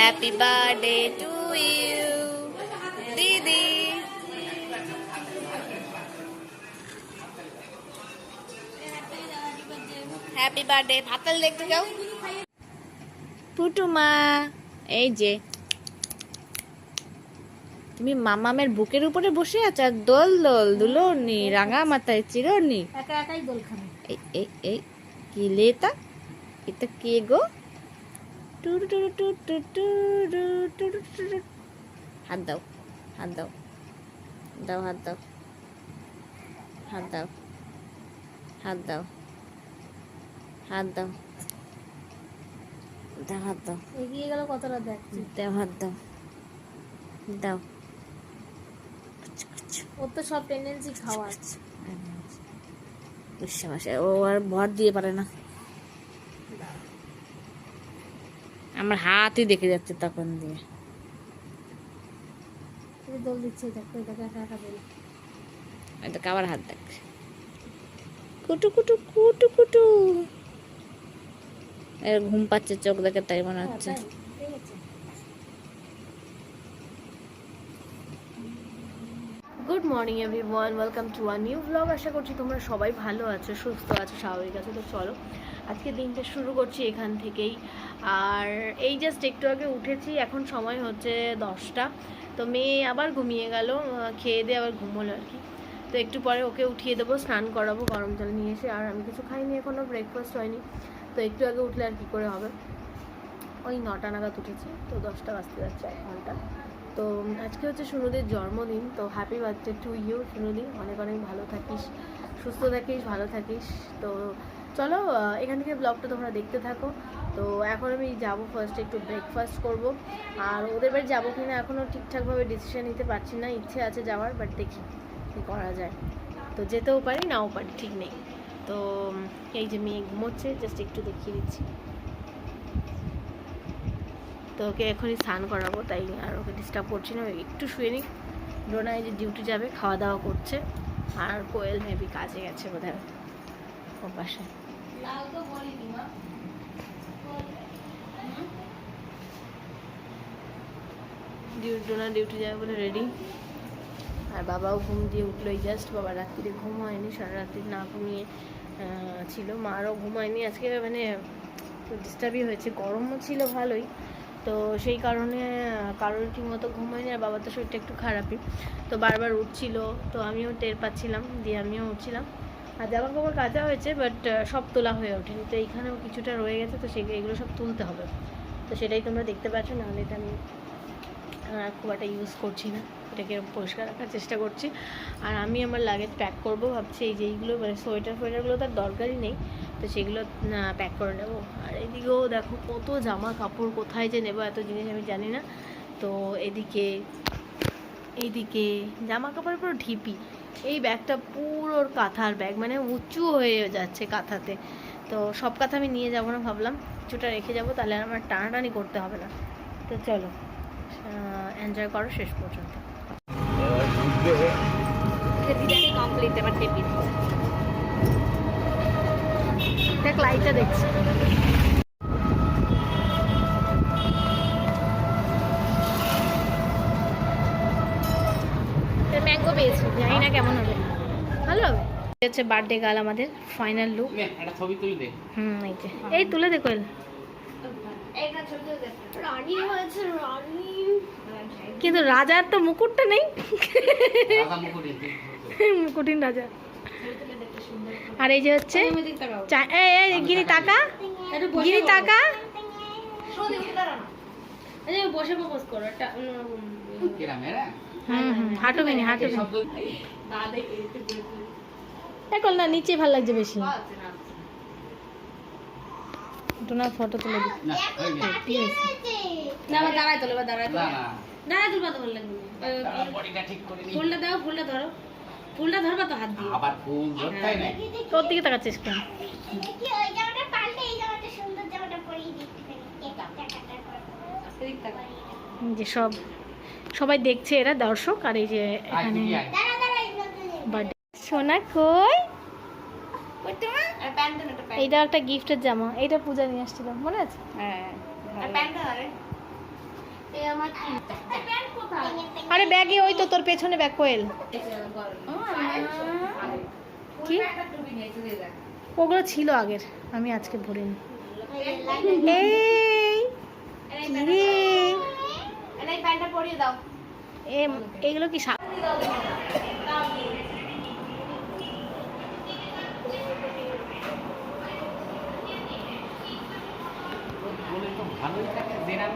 Happy birthday to you দিদি happy birthday ভাতাল দেখতে যাও। পুটুমা এই যে। তুমি মামামের বুকের উপরে বসে আছো আর দোল দোল দুলোনি রাঙা মাথায় চিরনি। একা একাই দোল খাবে। এই এই এই কি লেতা? এটা কে গো টুরু টুরু টুরু টুরু টুরু টুরু টুরু। হাত দাও হাত দাও দাও হাত দাও হাত দাও হাত দাও হাত দাও দাও হাত দাও এগিয়ে গেল কতটা দেখছি দাও হাত দাও দাও আচ্ছা, আচ্ছা। ওর তো সব টেন্ডেন্সি খাওয়ার বিশ্বাস ও আর ভর দিয়ে পারে না আমার হাতই দেখে যাচ্ছে তখন দিয়ে। দোল দিচ্ছে দেখো আবার হাত দেখ। কুটু কুটু কুটু কুটু। ঘুম পাচ্ছে চোখ দেখে তাই মনে হচ্ছে তাই? ঠিক আছে good morning everyone welcome to a new blog আশা করছি তোমরা সবাই ভালো আছো, সুস্থ আছো, স্বাভাবিক আছো। তো চলো, আজকে দিনটা শুরু করছি এখান থেকেই। আর এই জাস্ট একটু আগে উঠেছি, এখন সময় হচ্ছে দশটা। তো মেয়ে আবার ঘুমিয়ে গেল খেয়ে দিয়ে আবার ঘুমোলো আর কি। তো একটু পরে ওকে উঠিয়ে দেবো, স্নান করাবো, গরম জল নিয়ে এসে। আর আমি কিছু খাইনি এখনও ব্রেকফাস্ট হয়নি। তো একটু আগে উঠলে আর কী করে হবে? ওই নটা নাগাদ উঠেছি, তো দশটা বাজতে যাচ্ছে এক ঘণ্টা। তো আজকে হচ্ছে সুনুদির জন্মদিন, তো হ্যাপি বার্থডে টু ইউ সুনুদি। অনেক অনেক ভালো থাকিস, সুস্থ থাকিস, ভালো থাকিস। তো চলো এখান থেকে ব্লগটা তোমরা দেখতে থাকো। তো এখন আমি যাব ফার্স্টে একটু ব্রেকফাস্ট করব। আর ওদের বাড়ি যাব কিনা এখনও ঠিকঠাকভাবে ডিসিশন নিতে পারছি না, ইচ্ছে আছে যাওয়ার বাট দেখি কী করা যায়। তো যেতেও পারি, নাও পারি, ঠিক নেই। তো এই যে মেয়ে ঘুমোচ্ছে জাস্ট একটু দেখিয়ে দিচ্ছি। তো ওকে এখনই স্নান করাবো তাই আর ওকে ডিস্টার্ব করছি না। একটু শুয়ে নিই ডোনা এই যে ডিউটি যাবে খাওয়া দাওয়া করছে। আর কোয়েল মেবি কাজে গেছে বোধ হয় ও পাশে ডিউটি ডোনা ডিউটি যাবে বলে রেডি আর বাবাও ঘুম দিয়ে উঠল জাস্ট বাবা রাত্রিরে ঘুম হয়নি সারা রাত্রি না ঘুমিয়ে ছিল। মারও ঘুম হয়নি। আজকে মানে ডিস্টার্বই হয়েছে। গরমও ছিল ভালোই। তো সেই কারণে কারোর মতো ঘুম হয়নি আর বাবার তো শরীরটা একটু খারাপই। তো বারবার উঠছিল, তো আমিও টের পাচ্ছিলাম, দিয়ে আমিও উঠছিলাম। আর জামা কাপড় কাচা হয়েছে বাট সব তোলা হয়ে ওঠেনি। তো এইখানেও কিছুটা রয়ে গেছে, তো সেই, এগুলো সব তুলতে হবে। তো সেটাই তোমরা দেখতে পাচ্ছ, নাহলে এটা আমি খুব একটা ইউজ করছি না। এটাকে এরকম পরিষ্কার রাখার চেষ্টা করছি। আর আমি আমার লাগেজ প্যাক করব ভাবছি, এই যেইগুলো মানে সোয়েটার ফোয়েটারগুলো তার দরকারই নেই। তো সেগুলো প্যাক করে নেব। আর এদিকেও দেখো কত জামা কাপড়, কোথায় যে নেব এত জিনিস আমি জানি না। তো এদিকে, এইদিকে, জামা কাপড় পুরো ঢিপি। এই ব্যাগটা পুরোর কাঁথার ব্যাগ মানে উঁচু হয়ে যাচ্ছে কাঁথাতে। তো সব কাঁথা আমি নিয়ে যাব না ভাবলাম। কিছুটা রেখে যাব, তাহলে আমার টানাটানি করতে হবে না। তো চলো এনজয় করো শেষ পর্যন্ত। বিরিয়ানি কমপ্লিট এবার টেবিল দেখ লাইটটা দেখছি। ম্যাঙ্গো পেয়েছি জানি না কেমন হবে। ভালো হবে? হচ্ছে বার্থডে গাল আমাদের ফাইনাল লুক ছবি তুলে দে। হুম এই যে। এই তুলে দেখো এল। কিন্তু রাজার তো মুকুটটা নেই। মুকুটিন রাজা। আর এই যে হচ্ছে চা- এই এই গিনি টাকা গিরি টাকা বসে। প্রপোজ করো একটা হুম হুম হাঁটু হাঁটু শব্দ না নিচে ভালো লাগছে বেশি। ফটো তুলে দিই। না দাঁড়ায় তোলো এবার দাঁড়ায় তুলবা তো ভালো লাগবে বডিটা ঠিক করে নি ফুলটা দাও ফুলটা ধরো। ফুলটা ধরবা তো হাত দিয়ে। আবার ফুল ধরতাই নাই তোর দিকে তাকাচ্ছিস কেন? এদিক তাকাও। এই যে সব সবাই দেখছে এরা দর্শক আর এই যে এখানে বার্থডে। সোনা কই। এইটা একটা গিফটের জামা এইটা পূজা নিয়ে আসছিল মনে আছে? হ্যাঁ আর ব্যাগে ওই তো তোর পেছনে ব্যাগ কোয়েল। কি? ওগুলো ছিল আগের আমি আজকে ভরিনি। এই কি এগুলো কি সা- ভালোই থাকে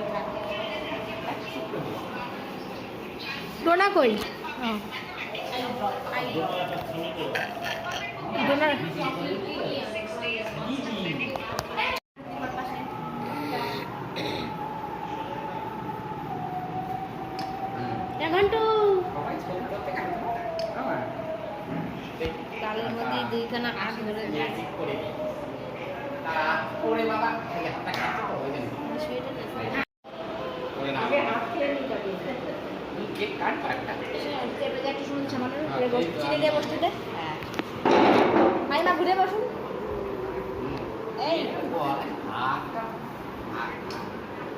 থাকে। ডোনা কই? ও। ডোনা ঘন্টু সবাই ছবি করতে কাটে আমার তালের মধ্যে দুইখানা হাত ধরে ম্যাজিক করে হাতটা না কেক কাট কাটটা একটু শুনুন সামান্য হ্যাঁ, চিনি দিয়ে বসতে দে। হ্যাঁ। ঘুরে বসুন। এই।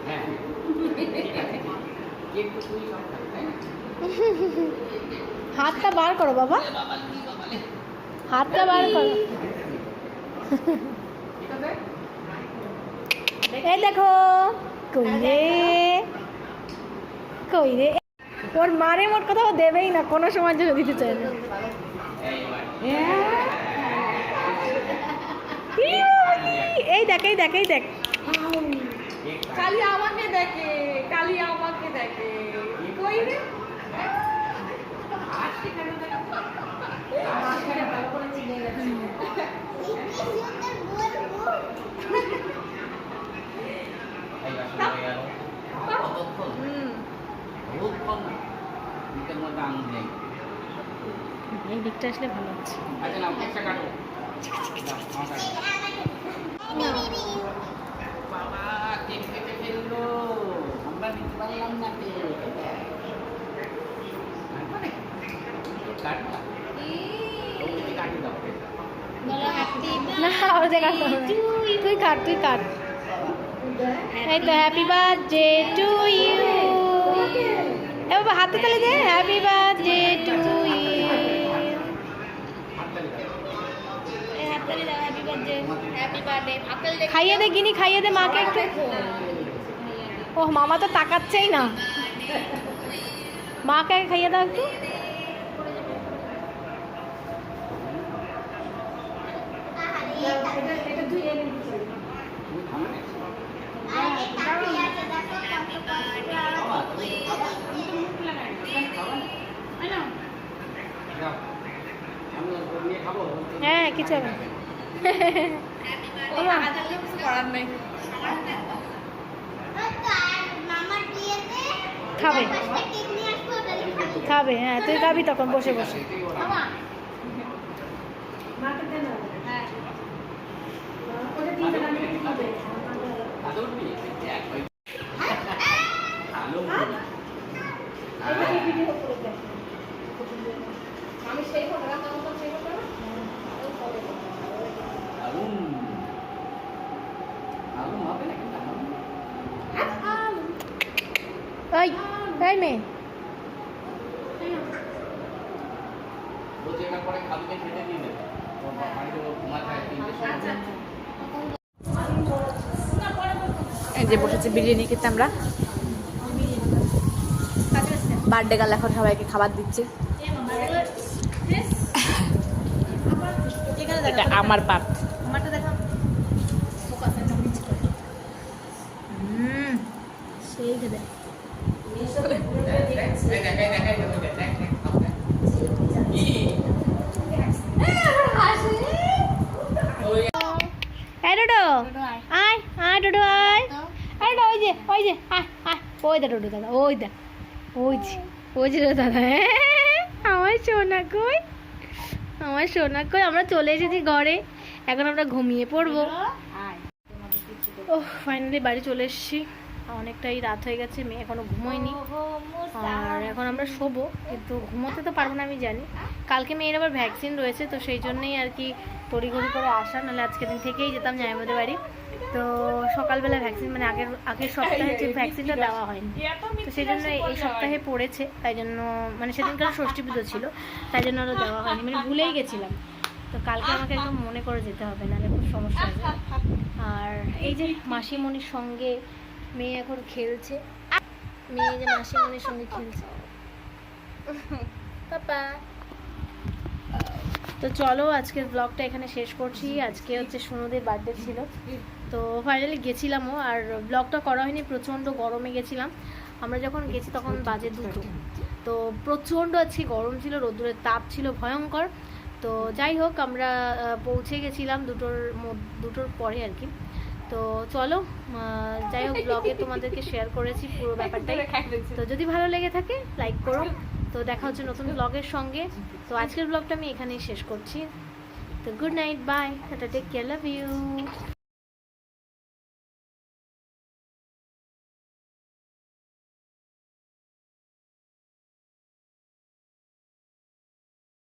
হ্যাঁ। বার করো বাবা। হাতটা বার করো। এই দেখো। কই রে কই রে ওর মারে মোট কোথাও দেবেই না কোনো সময় জন্য দিতে চায় না। এই দেখ এই দেখ এই দেখ। কালি আমাকে দেখে কালি আমাকে দেখে। কই রে ভালো করে চিনে গেছে এইবার শুরু হয়ে গেল। কতক্ষণ? হুম বহুক্ষণ না। মুখের মধ্যে আঙুল নেই। এই দিকটা আসলে ভালো আছে আচ্ছা নাও, কেকটা কাটো। নাও, আমার কাটো। বাবা, কেক কেটে ফেলল। আমরা নিতে পারলাম না কেক। কাটবা নাকি? কেক কাটবা? ও, তুমি কাটি দাও কেকটা। না ওদের কাট তুই কাট তুই কাট। এই তো হ্যাপি বার্থডে টু ইউ এ বাবা হাতে তালে দে। হ্যাপি বার্থডে টু খাইয়ে দে গিনি খাইয়ে দে মাকে একটু ও মামা তো তাকাচ্ছেই না মাকে খাইয়ে দাও একটু না? না? হ্যাঁ কিছু হবে খাবে। খাবে হ্যাঁ তুই খাবি তখন বসে বসে। আমি সেই ফটোটা কেমন সেই ফটোটা আলুম আলুম হবে না কিন্তু আলুম ওই এই মেয়ে বলছে এবার পরে খালুকে খেতে দিয়ে দেবে ওর বাড়িতে ও ঘুমাতে হয় তিনটে সময় এই যে বসেছে, বিরিয়ানি খেতে আমরা। বার্থডে গাল এখন সবাইকে খাবার দিচ্ছে। এটা আমার পাপ। সেই খেতে এই দেখ এই দেখ এই দেখ এই দেখ দেখ দেখ খাও, দেখ। কি? ওই এই ডোডো আয় আয় ডোডো আয়। আরে না ওই যে ওই যে, আয় আয়। ওই দা ডোডো দাদা, ওই দা। ওই যে ওই যে দাদা। আমার সোনা কই? আমার সোনা কই? আমরা চলে এসেছি ঘরে। এখন আমরা ঘুমিয়ে পড়ব। ও ফাইনালি বাড়ি চলে এসেছি। অনেকটাই রাত হয়ে গেছে মেয়ে এখনও ঘুমোয়নি। আর এখন আমরা শোবো কিন্তু ঘুমোতে তো পারব না আমি জানি। কালকে মেয়ের আবার ভ্যাকসিন রয়েছে তো সেই জন্যই আর কি তড়িঘড়ি করে আসা নাহলে আজকে দিন থেকেই যেতাম জামাইবাদের বাড়ি। তো তো সকালবেলা ভ্যাকসিন মানে আগের আগের সপ্তাহে যে ভ্যাকসিনটা দেওয়া হয়নি। তো সেই জন্য এই সপ্তাহে পড়েছে তাই জন্য মানে সেদিনকার ষষ্ঠী পুজো ছিল তাই জন্য আরও দেওয়া হয়নি। মানে ভুলেই গেছিলাম। তো কালকে আমাকে একদম মনে করে যেতে হবে নাহলে খুব সমস্যা হবে। আর এই যে মাসিমণির সঙ্গে মেয়ে এখন খেলছে। মেয়ে যে মাসিমণির সঙ্গে খেলছে। পাপা। তো চলো, আজকের ব্লগটা এখানে শেষ করছি। আজকে হচ্ছে সোনুদের বার্থডে ছিল। তো ফাইনালি গেছিলামও, আর ব্লগটা করা হয়নি, প্রচণ্ড গরমে গেছিলাম। আমরা যখন গেছি তখন বাজে দুটো। তো প্রচণ্ড আজকে গরম ছিল, রোদ্দুরের তাপ ছিল ভয়ঙ্কর। তো যাই হোক, আমরা পৌঁছে গেছিলাম দুটোর দুটোর পরে আর কি। তো চলো যাই হোক ব্লগে তোমাদেরকে শেয়ার করেছি পুরো ব্যাপারটাই। তো যদি ভালো লেগে থাকে লাইক করো। তো দেখা হচ্ছে নতুন ব্লগের সঙ্গে। তো আজকের ব্লগটা আমি এখানেই শেষ করছি। তো good night bye tata take care love you